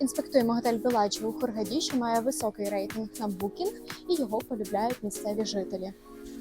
Інспектуємо готель Bellagio у Хургаді, що має високий рейтинг на Booking і його полюбляють місцеві жителі.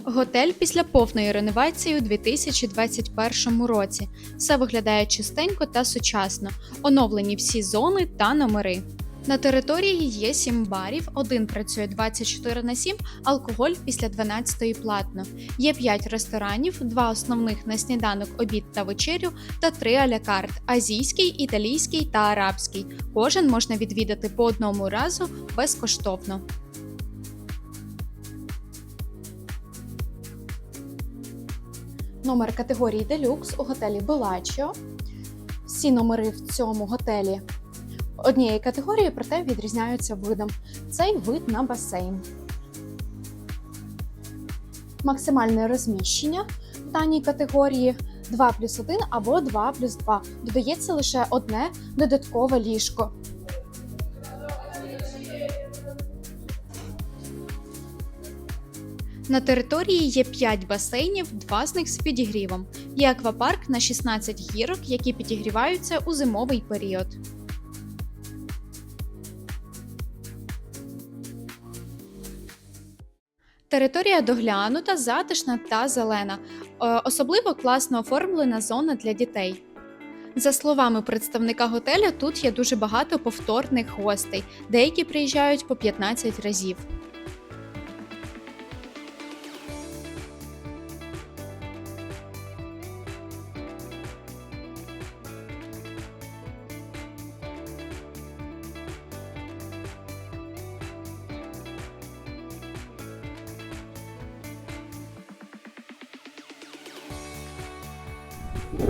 Готель після повної реновації у 2021 році. Все виглядає чистенько та сучасно, оновлені всі зони та номери. На території є 7 барів, один працює 24 на 7, алкоголь після 12 платно. Є 5 ресторанів, два основних на сніданок, обід та вечерю та 3 аля карт азійський, італійський та арабський. Кожен можна відвідати по одному разу безкоштовно. Номер категорії Deluxe у готелі Bellagio. Всі номери в цьому готелі однієї категорії, проте відрізняються видом. Цей вид на басейн. Максимальне розміщення в даній категорії 2 плюс 1 або 2 плюс 2. Додається лише одне додаткове ліжко. На території є 5 басейнів, два з них з підігрівом. Є аквапарк на 16 гірок, які підігріваються у зимовий період. Територія доглянута, затишна та зелена. Е, Особливо класно оформлена зона для дітей. За словами представника готелю, тут є дуже багато повторних гостей. Деякі приїжджають по 15 разів.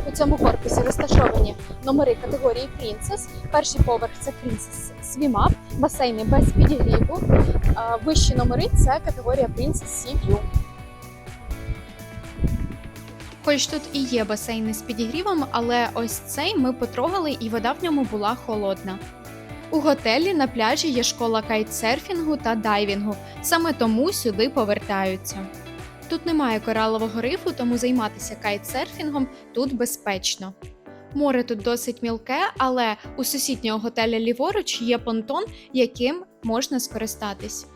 У цьому корпусі розташовані номери категорії Princess. Перший поверх це Princess Swim Up, басейни без підігріву. Вищі номери це категорія Princess Sea View. Хоч тут і є басейни з підігрівом, але ось цей ми потрогали, і вода в ньому була холодна. У готелі на пляжі є школа кайтсерфінгу та дайвінгу, саме тому сюди повертаються. Тут немає коралового рифу, тому займатися кайтсерфінгом тут безпечно. Море тут досить мілке, але у сусіднього готеля ліворуч є понтон, яким можна скористатись.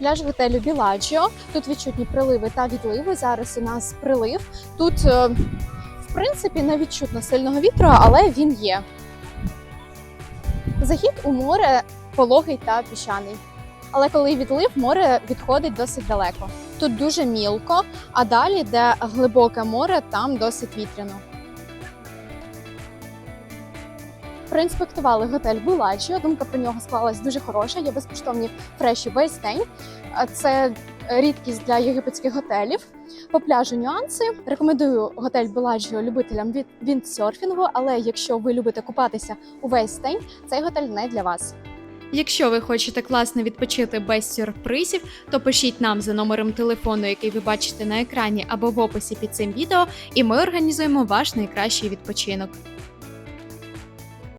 Пляж готелю Біладжіо. Тут відчутні приливи та відливи. Зараз у нас прилив. Тут, е, в принципі, не відчутно сильного вітру, але він є. Захід у море пологий та піщаний. Але коли відлив, море відходить досить далеко. Тут дуже мілко, а далі, де глибоке море, там досить вітряно. Проінспектували готель Буладжіо. Думка про нього склалась дуже хороша. Є безкоштовні фреші весь день. Це рідкість для єгипетських готелів. По пляжу нюанси. Рекомендую готель Беладжіо любителям від віндсерфінгу, але якщо ви любите купатися увесь день, цей готель не для вас. Якщо ви хочете класно відпочити без сюрпризів, то пишіть нам за номером телефону, який ви бачите на екрані або в описі під цим відео, і ми організуємо ваш найкращий відпочинок.